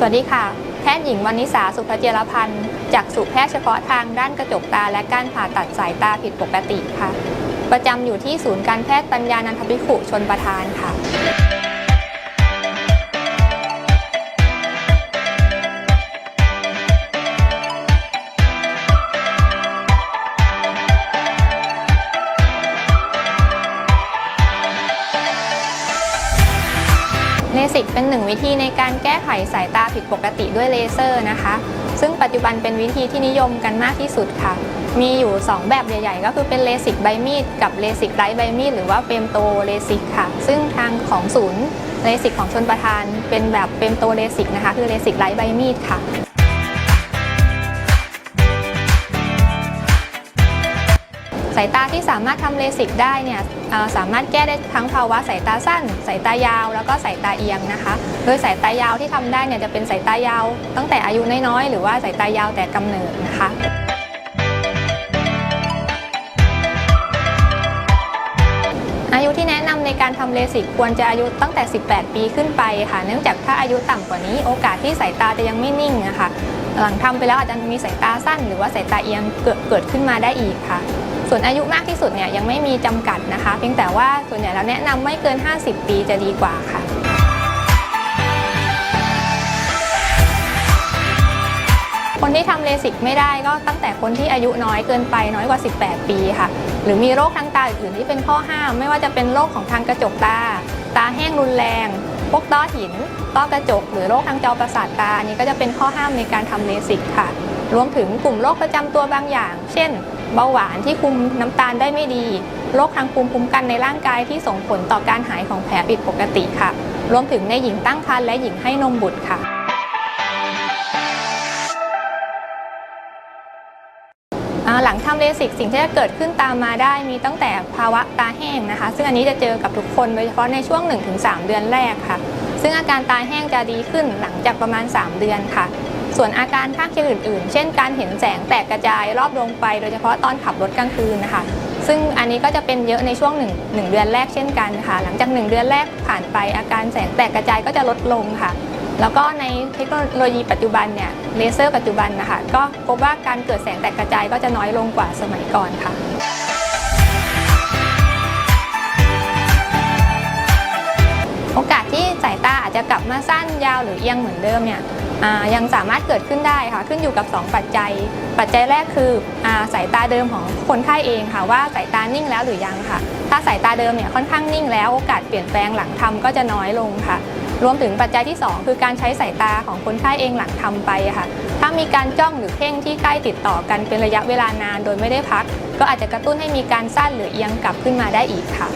สวัสดีค่ะ แพทย์หญิงวณิสาสุภเจรพันธ์ จากสุแพทย์เฉพาะทางด้านกระจกตาและการผ่าตัดสายตาผิดปกติค่ะ ประจำอยู่ที่ศูนย์การแพทย์ปัญญานันทภิขุชนประทานค่ะ เลสิกเป็นหนึ่งวิธีในการแก้ไขสายตาผิดปกติด้วยเลเซอร์นะคะ ซึ่งปัจจุบันเป็นวิธีที่นิยมกันมากที่สุดค่ะ มีอยู่ 2 แบบใหญ่ ๆ ก็คือเป็นเลสิกใบมีดกับเลสิกไร้ใบมีดหรือว่าเปรมโตเลสิกค่ะ ซึ่งทางของศูนย์เลสิกของชนประทาน เป็นแบบเปรมโตเลสิกนะคะ คือเลสิกไร้ใบมีดค่ะ สายตาที่สามารถทำเลสิกได้เนี่ยสามารถแก้ได้ทั้งภาวะสายตาสั้น สายตายาว แล้วก็สายตาเอียงนะคะ โดยสายตายาวที่ทำได้เนี่ยจะเป็นสายตายาว ตั้งแต่อายุน้อยๆ หรือว่าสายตายาวแต่กำเนิดนะคะ อายุที่แนะนำในการทำเลสิกควรจะอายุตั้งแต่ 18 ปีขึ้นไปค่ะ เนื่องจากถ้าอายุต่ำกว่านี้ โอกาสที่สายตาจะยังไม่นิ่งนะคะหลังทำไปแล้วอาจจะมีสายตาสั้น หรือว่าสายตาเอียงเกิดเกิดขึ้นมาได้อีกค่ะ ส่วนอายุมากที่สุดเนี่ยยังไม่มีจำกัดนะคะ เพียงแต่ว่าส่วนใหญ่เราแนะนำไม่เกิน 50 ปีจะดีกว่าค่ะ คนที่ทำเลสิกไม่ได้ก็ตั้งแต่คนที่อายุน้อยเกินไปน้อยกว่า 18 ปีค่ะ หรือมีโรคทางตาอื่นที่เป็นข้อห้าม ไม่ว่าจะเป็นโรคของทางกระจกตา ตาแห้งรุนแรงพวกต้อหิน ต้อกระจก หรือโรคทางจอประสาทตาอันนี้ก็จะเป็นข้อห้ามในการทำเลสิกค่ะ รวมถึงกลุ่มโรคประจำตัวบางอย่าง เช่น เบาหวานที่คุมน้ำตาลได้ไม่ดี โรคทางภูมิคุ้มกันในร่างกายที่ส่งผลต่อการหายของแผลผิดปกติค่ะ รวมถึงในหญิงตั้งครรภ์และหญิงให้นมบุตรค่ะ หลังทำเลสิกสิ่งที่จะเกิดขึ้นตามมาได้มีตั้งแต่ภาวะตาแห้งนะคะ ซึ่งอันนี้จะเจอกับทุกคนโดยเฉพาะในช่วง 1-3 เดือนแรกค่ะ ซึ่งอาการตาแห้งจะดีขึ้นหลังจากประมาณ 3 เดือนค่ะ ส่วนอาการข้างเคียงอื่น ๆ เช่น การเห็นแสงแตกกระจายรอบดวงไฟโดยเฉพาะตอนขับรถกลางคืนนะคะซึ่งอันนี้ก็จะเป็นเยอะในช่วง1 1เดือนแรกเช่นกันค่ะ หลังจาก 1 เดือนแรกผ่านไปอาการแสงแตกกระจายก็จะลดลงค่ะ แล้วก็ในเทคโนโลยีปัจจุบันเนี่ยเลเซอร์ปัจจุบันนะคะก็พบว่าการเกิดแสงแตกกระจายก็จะน้อยลงกว่าสมัยก่อนค่ะโอกาสที่สายตาอาจจะกลับมาสั้นยาวหรือเอียงเหมือนเดิมเนี่ยยังสามารถเกิดขึ้นได้ค่ะขึ้นอยู่กับ 2 ปัจจัย ปัจจัยแรกคืออาสายตาเดิมของคนไข้เองค่ะว่าสายตานิ่งแล้วหรือยังค่ะ ถ้าสายตาเดิมเนี่ยค่อนข้างนิ่งแล้วโอกาสเปลี่ยนแปลงหลังทำก็จะน้อยลงค่ะ รวมถึงปัจจัยที่ 2 คือการใช้สายตาของคนไข้เองหลังทำไปค่ะ ถ้ามีการจ้องหรือเพ่งที่ใกล้ติดต่อกันเป็นระยะเวลานานโดยไม่ได้พัก ก็อาจจะกระตุ้นให้มีการสั้นหรือเอียงกลับขึ้นมาได้อีกค่ะ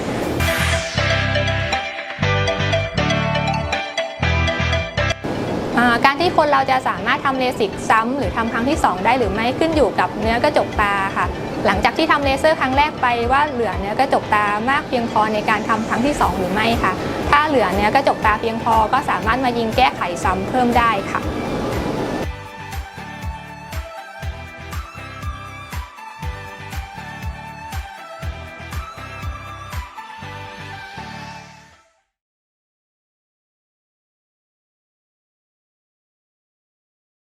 การที่คนเราจะสามารถทำเลสิกซ้ำหรือทำครั้งที่ 2 ได้หรือไม่ขึ้นอยู่กับเนื้อกระจกตาค่ะ หลังจากที่ทำเลเซอร์ครั้งแรกไปว่าเหลือเนื้อกระจกตามากเพียงพอในการทำครั้งที่ 2 หรือไม่ค่ะ ถ้าเหลือเนื้อกระจกตาเพียงพอก็สามารถมายิงแก้ไขซ้ำเพิ่มได้ค่ะ